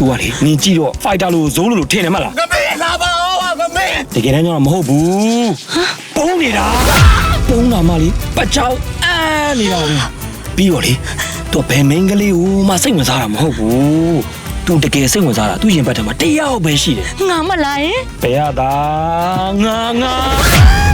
သူကလေနင်ကြည့်တော့ fighter လို့ဇိုးလို့လို့ထင်တယ်မလားငမေလာပါဦးငမေတကယ်တမ်းကျတော့မဟုတ်ဘူးပုံးနေတာပုံးတာမှလေပချောင်းအန်းနေတာပဲပြီးတော့လေသူကဘယ်မင်းကလေးကိုမှစိတ်ဝင်စားတာမဟုတ်ဘူးသူတကယ်စိတ်ဝင်စားတာသူရင်ဘတ်ထဲမှာတယောက်ပဲရှိတယ်ငါမလာရင်ဘယ်ရတာငါငါမ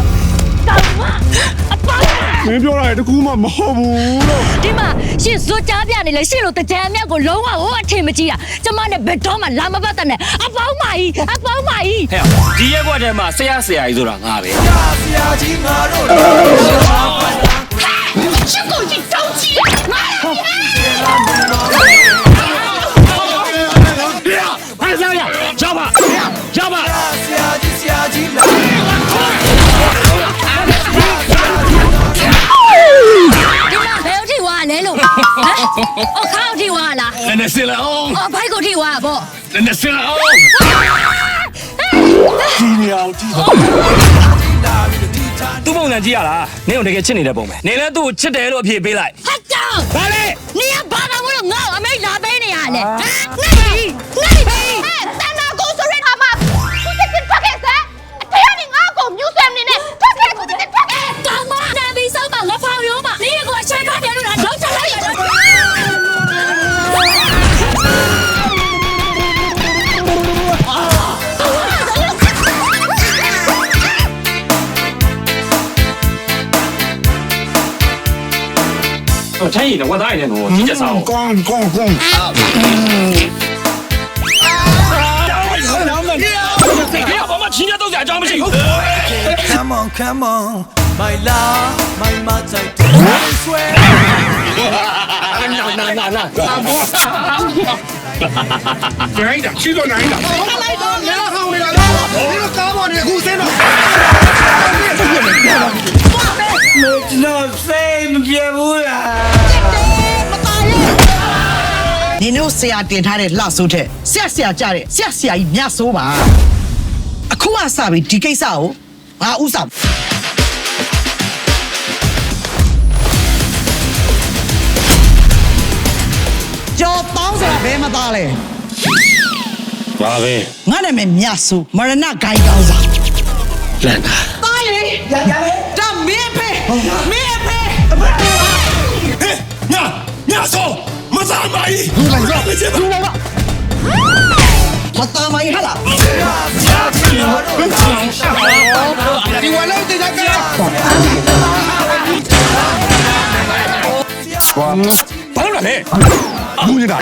င်းပြောတာတကူမှမဟုတ်ဘူးလို့ဒီမှာရှင်ဇွတ်ကြားပြနေလေရှင်လို့တကြံအမြတ်ကိုလုံးဝဟိုအထင်မကြီးတာကျမနဲ့ဘယ်တော့မှလာမပတ်တဲ့နဲ့အပေါင်းမကြီးအပေါင်းမကြီးဟဲ့ဒီရက်ကွက်ထဲမှာဆရာဆရာကြီးဆိုတာငါပဲဆရာကြီးငါတို့ အခါအထိဝါလားနည်းနည်းစင်လာအောင်အော်ဘိုက်ကိုထိဝါပေါ့နည်းနည်းစင်လာအောင်ဒီနေရာကိုကြည့်ပါသူ့ပုံစံကြည့်ရလားနင်းကိုတကယ်ချစ်နေတဲ့ပုံပဲနင်းလည်းသူ့ကိုချစ်တယ်လို့အဖြေပေးလိုက်ဟတ်တောင်းဘာလဲနေရဘာသာမလို့ငါ့ကိုအမေလာပေးနေရလေဟ ဟိုချင်းရင်တော့ဝတ်သားရင်တော့ကြီးကြစားအောင်ကောင်းကောင်းကောင်းဒီကဘာမှချင်းရတော့ကြအကြောင်းမရှိဘူး Come on come on my love my mother I swear နာနာနာနာနိုင်တာချီတော့နိုင်တာဟုတ်လိုက်တော့ငါဟောင်း နင်တို့ဆရာတင်ထားတဲ့လှဆိုးတဲ့ဆရာဆရာကြတဲ့ဆရာဆရာကြီးမြတ်ဆိုးပါအခုကစပြီဒီကိစ္စကိုငါဥစားကြော်တောင်းဆိုတာဘယ်မှာသားလဲဘာပဲငါနာမည်မြတ်ဆိုးမရဏဂိုင်းကောင်းစားလန်တာသားလေရရပဲဒါမင်းဖေမင်းဖေ 아이! 누가 있어? 누가 봤다 많이 하라. 이거 나올 바로 나네. 문이다.